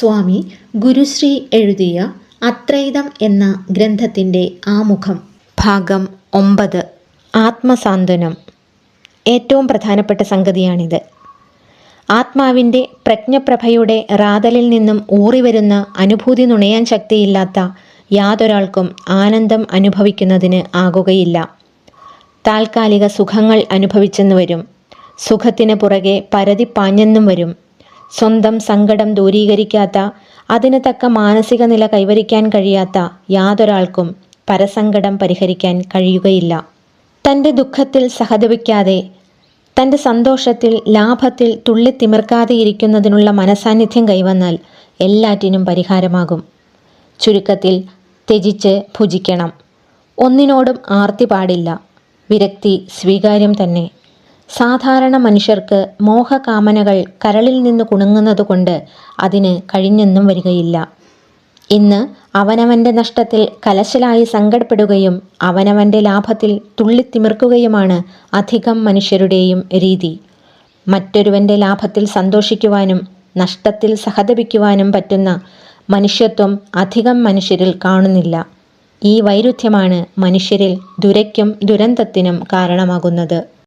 സ്വാമി ഗുരുശ്രീ എഴുതിയ അത്രൈതം എന്ന ഗ്രന്ഥത്തിന്റെ ആമുഖം. ഭാഗം ഒമ്പത്. ആത്മസാന്ത്വനം. ഏറ്റവും പ്രധാനപ്പെട്ട സംഗതിയാണിത്. ആത്മാവിന്റെ പ്രജ്ഞപ്രഭയുടെ റാതലിൽ നിന്നും ഊറിവരുന്ന അനുഭൂതി നുണയാൻ ശക്തിയില്ലാത്ത യാതൊരാൾക്കും ആനന്ദം അനുഭവിക്കുന്നതിന് ആകുകയില്ല. താൽക്കാലിക സുഖങ്ങൾ അനുഭവിച്ചെന്ന് വരും. സുഖത്തിന് പുറകെ പരതി പാഞ്ഞെന്നും വരും. സ്വന്തം സങ്കടം ദൂരീകരിക്കാത്ത അതിന് തക്ക മാനസിക നില കൈവരിക്കാൻ കഴിയാത്ത യാതൊരാൾക്കും പരസങ്കടം പരിഹരിക്കാൻ കഴിയുകയില്ല. തന്റെ ദുഃഖത്തിൽ സഹതപിക്കാതെ തന്റെ സന്തോഷത്തിൽ ലാഭത്തിൽ തുള്ളിത്തിമിർക്കാതെ ഇരിക്കുന്നതിനുള്ള മനസാന്നിധ്യം കൈവന്നാൽ എല്ലാറ്റിനും പരിഹാരമാകും. ചുരുക്കത്തിൽ ത്യജിച്ച് ഭുജിക്കണം. ഒന്നിനോടും ആർത്തി പാടില്ല. വിരക്തി സ്വീകാര്യം തന്നെ. സാധാരണ മനുഷ്യർക്ക് മോഹകാമനകൾ കരളിൽ നിന്ന് കുണുങ്ങുന്നതുകൊണ്ട് അതിന് കഴിഞ്ഞെന്നും വരികയില്ല. ഇന്ന് അവനവന്റെ നഷ്ടത്തിൽ കലശലായി സങ്കടപ്പെടുകയും അവനവന്റെ ലാഭത്തിൽ തുള്ളിത്തിമിർക്കുകയുമാണ് അധികം മനുഷ്യരുടെയും രീതി. മറ്റൊരുവന്റെ ലാഭത്തിൽ സന്തോഷിക്കുവാനും നഷ്ടത്തിൽ സഹതപിക്കുവാനും പറ്റുന്ന മനുഷ്യത്വം അധികം മനുഷ്യരിൽ കാണുന്നില്ല. ഈ വൈരുദ്ധ്യമാണ് മനുഷ്യരിൽ ദുരയ്ക്കും ദുരന്തത്തിനും കാരണമാകുന്നത്.